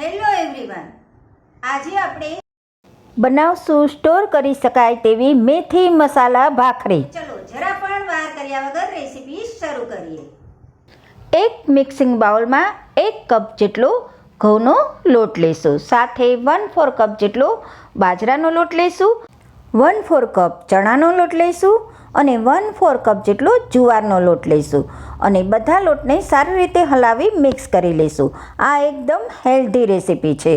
Hello everyone આજે આપણે બનાવશું સ્ટોર કરી શકાય તેવી મેથી મસાલા ભાખરી. ચલો જરા પણ વાર કર્યા વગર રેસીપી શરૂ કરીએ. એક મિક્સિંગ બાઉલમાં એક કપ જેટલો ઘઉંનો લોટ લઈશું સાથે વન ફોર કપ જેટલો બાજરાનો લોટ લઈશું વન ફોર કપ ચણાનો લોટ લઈશું અને વન ફોર કપ જેટલો જુવારનો લોટ લઈશું અને બધા લોટને સારી રીતે હલાવી મિક્સ કરી લઈશું. આ એકદમ હેલ્ધી રેસીપી છે.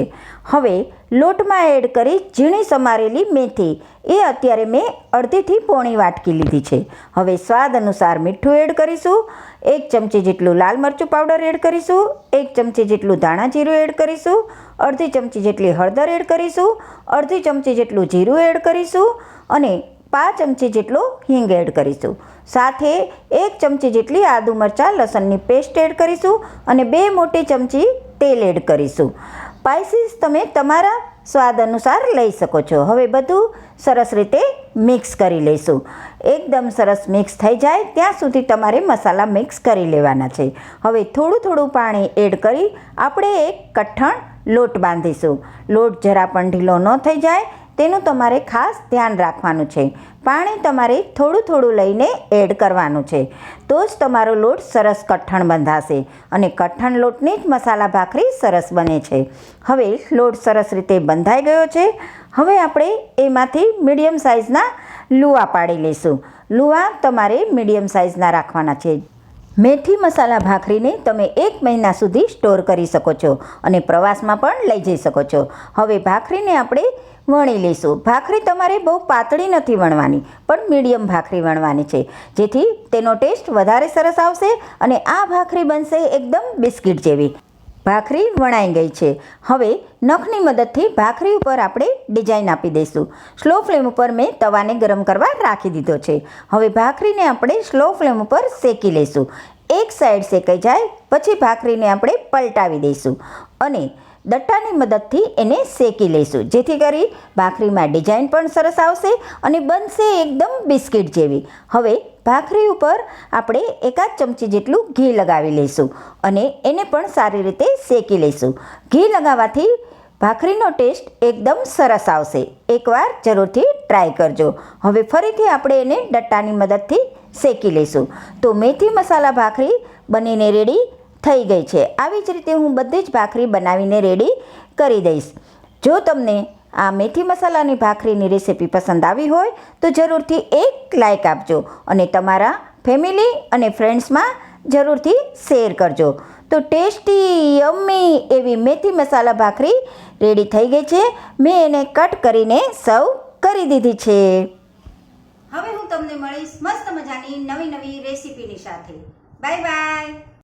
હવે લોટમાં એડ કરી ઝીણી સમારેલી મેથી. એ અત્યારે મેં અડધીથી પોણી વાટકી લીધી છે. હવે સ્વાદ અનુસાર મીઠું એડ કરીશું. એક ચમચી જેટલું લાલ મરચું પાવડર એડ કરીશું. એક ચમચી જેટલું ધાણા જીરું એડ કરીશું. અડધી ચમચી જેટલી હળદર એડ કરીશું. અડધી ચમચી જેટલું જીરું એડ કરીશું. અને પાંચ ચમચી જેટલો હિંગ એડ કરીશું. સાથે એક ચમચી જેટલી આદુ મરચાં લસણની પેસ્ટ એડ કરીશું અને બે મોટી ચમચી તેલ એડ કરીશું. સ્પાઇસીસ તમે તમારા સ્વાદ અનુસાર લઈ શકો છો. હવે બધું સરસ રીતે મિક્સ કરી લઈશું. એકદમ સરસ મિક્સ થઈ જાય ત્યાં સુધી તમારે મસાલા મિક્સ કરી લેવાના છે. હવે થોડું થોડું પાણી એડ કરી આપણે એક કઠણ લોટ બાંધીશું. લોટ જરા પણ ઢીલો ન થઈ જાય. તેનું તમારે ખાસ ધ્યાન રાખવાનું છે. પાણી તમારે થોડું થોડું લઈને એડ કરવાનું છે. તો જ તમારો લોટ સરસ કઠણ બંધાશે અને કઠણ લોટની જ મસાલા ભાખરી સરસ બને છે. હવે લોટ સરસ રીતે બંધાઈ ગયો છે. હવે આપણે એમાંથી મીડિયમ સાઇઝના લુવા પાડી લઈશું. લુવા તમારે મીડિયમ સાઇઝના રાખવાના છે. મેથી મસાલા ભાખરીને તમે એક મહિના સુધી સ્ટોર કરી શકો છો અને પ્રવાસમાં પણ લઈ જઈ શકો છો. હવે ભાખરીને આપણે વણી લઈશું. ભાખરી તમારે બહુ પાતળી નથી વણવાની, પણ મીડિયમ ભાખરી વણવાની છે. જેથી તેનો ટેસ્ટ વધારે સરસ આવશે અને આ ભાખરી બનશે એકદમ બિસ્કિટ જેવી. ભાખરી વણાઈ ગઈ છે. હવે નખની મદદથી ભાખરી ઉપર આપણે ડિઝાઇન આપી દઈશું. સ્લો ફ્લેમ ઉપર મેં તવાને ગરમ કરવા રાખી દીધો છે. હવે ભાખરીને આપણે સ્લો ફ્લેમ ઉપર શેકી લઈશું. એક સાઈડ શેકાઈ જાય, પછી ભાખરીને આપણે પલટાવી દઈશું. અને દટ્ટાની મદદથી એને શેકી લઈશું. જેથી કરી ભાખરીમાં ડિઝાઇન પણ સરસ આવશે અને બનશે એકદમ બિસ્કિટ જેવી. હવે ભાખરી ઉપર આપણે એકાદ ચમચી જેટલું ઘી લગાવી લઈશું અને એને પણ સારી રીતે શેકી લઈશું. ઘી લગાવવાથી ભાખરીનો ટેસ્ટ એકદમ સરસ આવશે. એકવાર જરૂરથી ટ્રાય કરજો. હવે ફરીથી આપણે એને ડટ્ટાની મદદથી શેકી લઈશું. તો મેથી મસાલા ભાખરી બનીને રેડી. થઈ ગઈ છે. આવી જ રીતે હું બધી જ ભાખરી બનાવીને રેડી કરી દઈશ. જો તમને આ મેથી મસાલાની ભાખરીની રેસીપી પસંદ આવી હોય, તો જરૂરથી એક લાઇક આપજો અને તમારા ફેમિલી અને ફ્રેન્ડ્સમાં જરૂરથી શેર કરજો. તો ટેસ્ટી યમ્મી એવી મેથી મસાલા ભાખરી રેડી થઈ ગઈ છે. મેં એને કટ કરીને સર્વ કરી દીધી છે. હવે હું તમને મળીશ મસ્ત મજાની નવી નવી રેસીપીની સાથે. Bye bye.